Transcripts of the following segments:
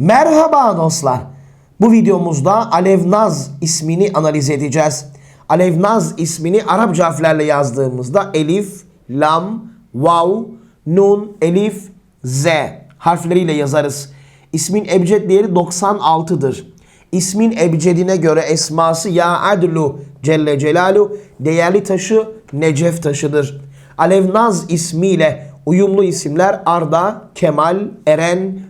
Merhaba dostlar. Bu videomuzda Alevnaz ismini analiz edeceğiz. Alevnaz ismini Arapça harflerle yazdığımızda Elif, Lam, Vav, Nun, Elif, Z harfleriyle yazarız. İsmin ebced değeri 96'dır. İsmin ebcedine göre esması Ya Adlu Celle Celalu değerli taşı Necef taşıdır. Alevnaz ismiyle uyumlu isimler Arda, Kemal, Eren,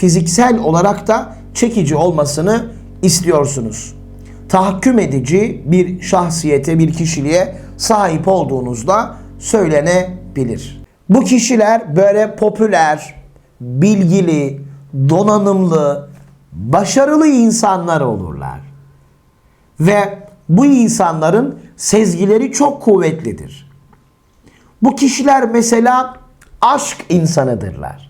fiziksel olarak da çekici olmasını istiyorsunuz. Tahakküm edici bir şahsiyete, bir kişiliğe sahip olduğunuzda söylenebilir. Bu kişiler böyle popüler, bilgili, donanımlı, başarılı insanlar olurlar. Ve bu insanların sezgileri çok kuvvetlidir. Bu kişiler mesela aşk insanıdırlar.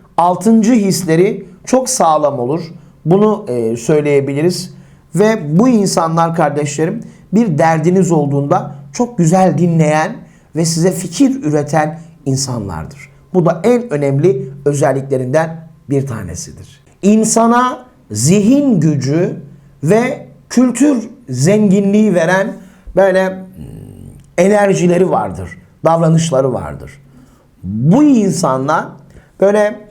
altıncı hisleri çok sağlam olur. Bunu e, söyleyebiliriz. Ve bu insanlar kardeşlerim bir derdiniz olduğunda çok güzel dinleyen ve size fikir üreten insanlardır. Bu da en önemli özelliklerinden bir tanesidir. İnsana zihin gücü ve kültür zenginliği veren böyle hmm, enerjileri vardır, davranışları vardır. Bu insanlar böyle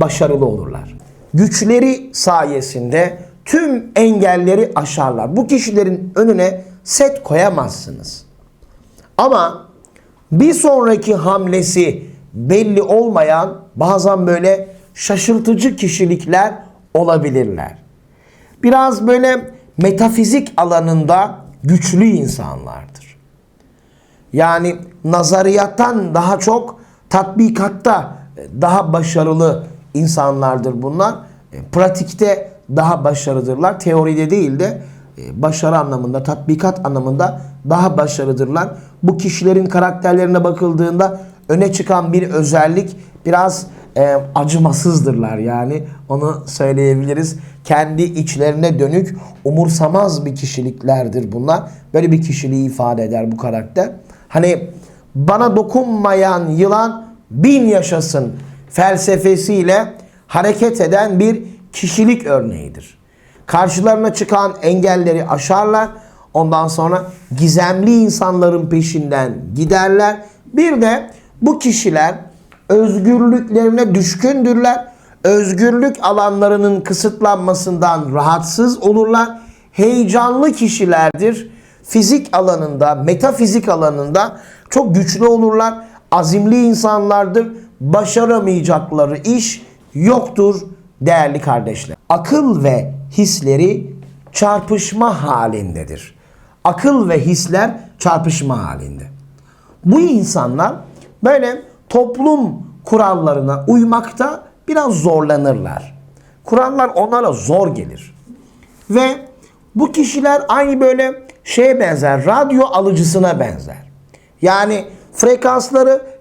başarılı olurlar. Güçleri sayesinde tüm engelleri aşarlar. Bu kişilerin önüne set koyamazsınız. Ama bir sonraki hamlesi belli olmayan bazen böyle şaşırtıcı kişilikler olabilirler. Biraz böyle metafizik alanında güçlü insanlardır. Yani nazariyattan daha çok tatbikatta daha başarılı insanlardır bunlar. E, Pratikte daha başarılıdırlar. Teoride değil de e, başarı anlamında, tatbikat anlamında daha başarılıdırlar. Bu kişilerin karakterlerine bakıldığında öne çıkan bir özellik biraz e, acımasızdırlar yani onu söyleyebiliriz. Kendi içlerine dönük umursamaz bir kişiliklerdir bunlar. Böyle bir kişiliği ifade eder bu karakter. Hani bana dokunmayan yılan bin yaşasın felsefesiyle hareket eden bir kişilik örneğidir. Karşılarına çıkan engelleri aşarlar. Ondan sonra gizemli insanların peşinden giderler. Bir de bu kişiler özgürlüklerine düşkündürler. Özgürlük alanlarının kısıtlanmasından rahatsız olurlar. Heyecanlı kişilerdir. Fizik alanında, metafizik alanında çok güçlü olurlar. Azimli insanlardır. Başaramayacakları iş yoktur değerli kardeşler. Akıl ve hisleri çarpışma halindedir. Akıl ve hisler çarpışma halinde. Bu insanlar böyle toplum kurallarına uymakta biraz zorlanırlar. Kurallar onlara zor gelir. Ve bu kişiler aynı böyle şeye benzer, radyo alıcısına benzer. Yani frekansları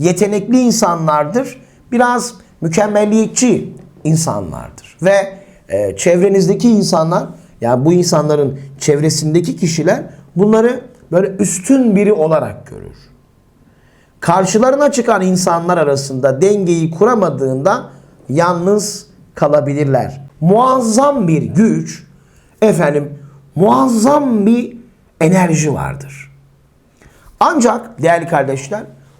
yetenekli insanlardır. Biraz mükemmelliyetçi insanlardır. Ve e, çevrenizdeki insanlar yani bu insanların çevresindeki kişiler bunları böyle üstün biri olarak görür. Karşılarına çıkan insanlar arasında dengeyi kuramadığında yalnız kalabilirler. Muazzam bir güç, efendim muazzam bir enerji vardır. Ancak değerli kardeşler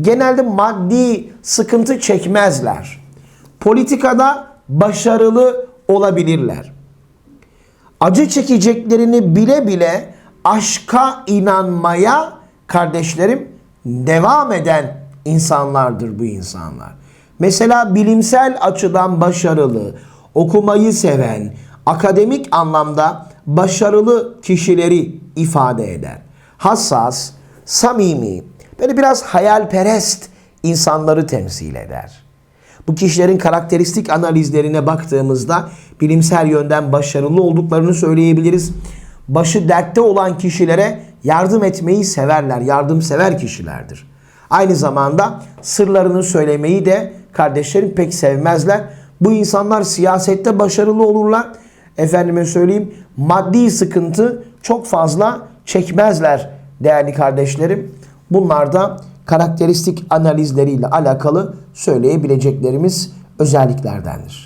genelde maddi sıkıntı çekmezler. Politikada başarılı olabilirler. Acı çekeceklerini bile bile aşka inanmaya kardeşlerim devam eden insanlardır bu insanlar. Mesela bilimsel açıdan başarılı, okumayı seven, akademik anlamda başarılı kişileri ifade eder. Hassas, samimi, böyle biraz hayalperest insanları temsil eder. Bu kişilerin karakteristik analizlerine baktığımızda bilimsel yönden başarılı olduklarını söyleyebiliriz. Başı dertte olan kişilere yardım etmeyi severler, yardımsever kişilerdir. Aynı zamanda sırlarını söylemeyi de kardeşlerim pek sevmezler. Bu insanlar siyasette başarılı olurlar. Efendime söyleyeyim maddi sıkıntı çok fazla çekmezler değerli kardeşlerim. Bunlar da karakteristik analizleriyle alakalı söyleyebileceklerimiz özelliklerdendir.